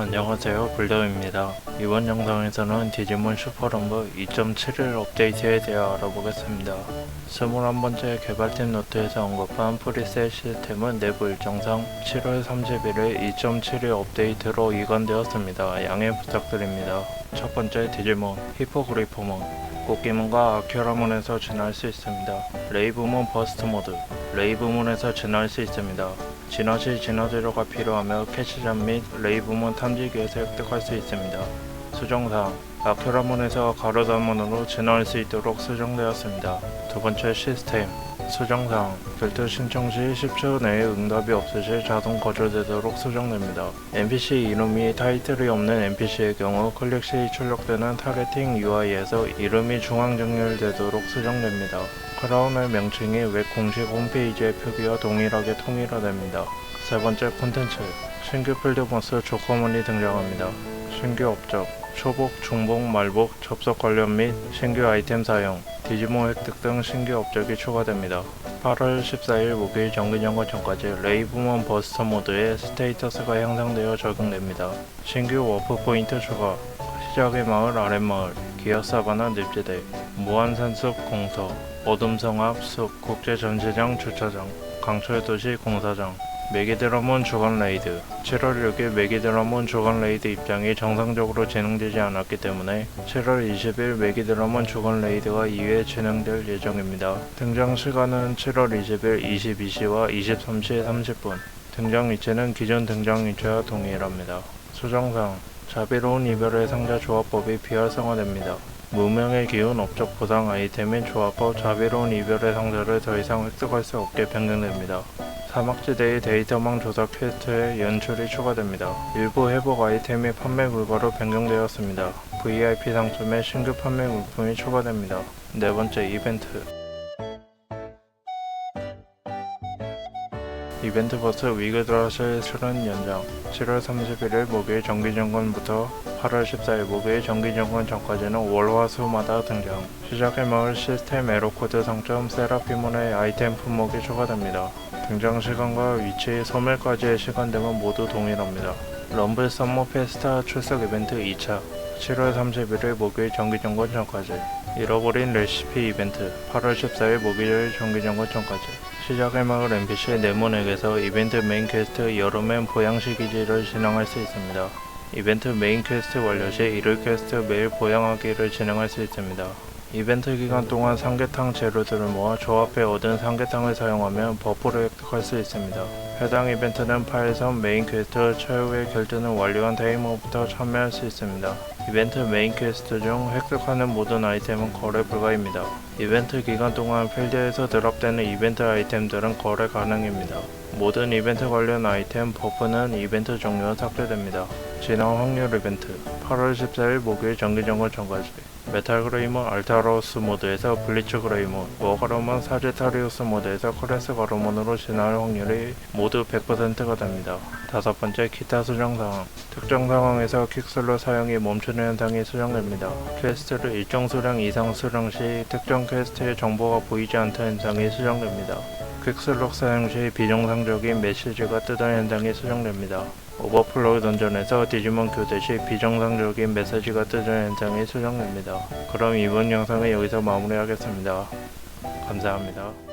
안녕하세요. 불더입니다. 이번 영상에서는 디지몬 슈퍼럼블 2.7을 업데이트에 대해 알아보겠습니다. 21번째 개발팀 노트에서 언급한 프리셋 시스템은 내부 일정상 7월 30일에 2.7의 업데이트로 이관되었습니다. 양해 부탁드립니다. 첫 번째 디지몬 히포그리포몬 꽃기문과 아큐라문에서 진화할 수 있습니다. 레이브문 버스트 모드. 레이브문에서 진화할 수 있습니다. 진화 시 진화 재료가 필요하며 캐치전 및 레이브문 탐지기에서 획득할 수 있습니다. 수정사항 아큐라문에서 가로다문으로 진화할 수 있도록 수정되었습니다. 두 번째 시스템 수정사항 별도 신청 시 10초 내에 응답이 없으실 자동 거절되도록 수정됩니다. NPC 이름이 타이틀이 없는 NPC의 경우 클릭 시 출력되는 타겟팅 UI에서 이름이 중앙 정렬되도록 수정됩니다. 크라운의 명칭이 웹 공식 홈페이지의 표기와 동일하게 통일화됩니다. 세 번째 콘텐츠 신규 필드보스 조커문이 등장합니다. 신규 업적 초복, 중복, 말복, 접속 관련 및 신규 아이템 사용, 디지몬 획득 등 신규 업적이 추가됩니다. 8월 14일 목요일 정기 점검 전까지 레이브먼 버스터 모드의 스테이터스가 향상되어 적용됩니다. 신규 워프 포인트 추가, 시작의 마을 아랫마을, 기어 사바나 늪지대, 무한산숲 공서, 어둠성합 숲 국제전시장 주차장, 강철도시 공사장, 메기드라몬 주간 레이드 7월 6일 메기드라몬 주간 레이드 입장이 정상적으로 진행되지 않았기 때문에 7월 20일 메기드라몬 주간 레이드가 2회 진행될 예정입니다. 등장 시간은 7월 20일 22시와 23시 30분 등장 위치는 기존 등장 위치와 동일합니다. 수정상 자비로운 이별의 상자 조합법이 비활성화됩니다. 무명의 기운 업적 보상 아이템인 조합법 자비로운 이별의 상자를 더 이상 획득할 수 없게 변경됩니다. 사막지대의 데이터망 조사 퀘스트에 연출이 추가됩니다. 일부 회복 아이템이 판매 물가로 변경되었습니다. VIP 상점에 신규 판매 물품이 추가됩니다. 네 번째 이벤트 이벤트 버스 위그드라실 실은 연장 7월 31일 목요일 정기점검부터 8월 14일 목요일 정기점검 전까지는 월화수마다 등장 시작의 마을 시스템 에러코드 상점 세라피몬의 아이템 품목이 추가됩니다. 등장 시간과 위치, 소멸까지의 시간 등은 모두 동일합니다. 럼블 썸머 페스타 출석 이벤트 2차 7월 31일 목요일 정기점검 전까지 잃어버린 레시피 이벤트 8월 14일 목요일 정기점검 전까지 시작의 마을 NPC 네모넥에서 이벤트 메인 퀘스트 여름엔 보양식 기지를 진행할 수 있습니다. 이벤트 메인 퀘스트 완료 시 일일 퀘스트 매일 보양하기를 진행할 수 있습니다. 이벤트 기간 동안 삼계탕 재료들을 모아 조합해 얻은 삼계탕을 사용하면 버프를 획득할 수 있습니다. 해당 이벤트는 파일섬 메인 퀘스트 최후의 결제는 완료한 타이머부터 참여할 수 있습니다. 이벤트 메인 퀘스트 중 획득하는 모든 아이템은 거래 불가입니다. 이벤트 기간 동안 필드에서 드랍되는 이벤트 아이템들은 거래 가능입니다. 모든 이벤트 관련 아이템 버프는 이벤트 종료 후 삭제됩니다. 진화 확률 이벤트 8월 14일 목요일 정기점검 전까지 메탈 그레이몬 알타로스 모드에서 블리츠 그레이몬, 워가로몬 사지타리우스 모드에서 크레스 가로몬으로 진화할 확률이 모두 100%가 됩니다. 다섯 번째 기타 수정 상황 특정 상황에서 퀵슬로 사용이 멈추는 현상이 수정됩니다. 퀘스트를 일정 수량 이상 수령 시 특정 퀘스트의 정보가 보이지 않던 현상이 수정됩니다. 퀵슬록 사용 시 비정상적인 메시지가 뜨던 현상이 수정됩니다. 오버플로우 던전에서 디지몬 교대 시 비정상적인 메시지가 뜨는 현상이 수정됩니다. 그럼 이번 영상은 여기서 마무리하겠습니다. 감사합니다.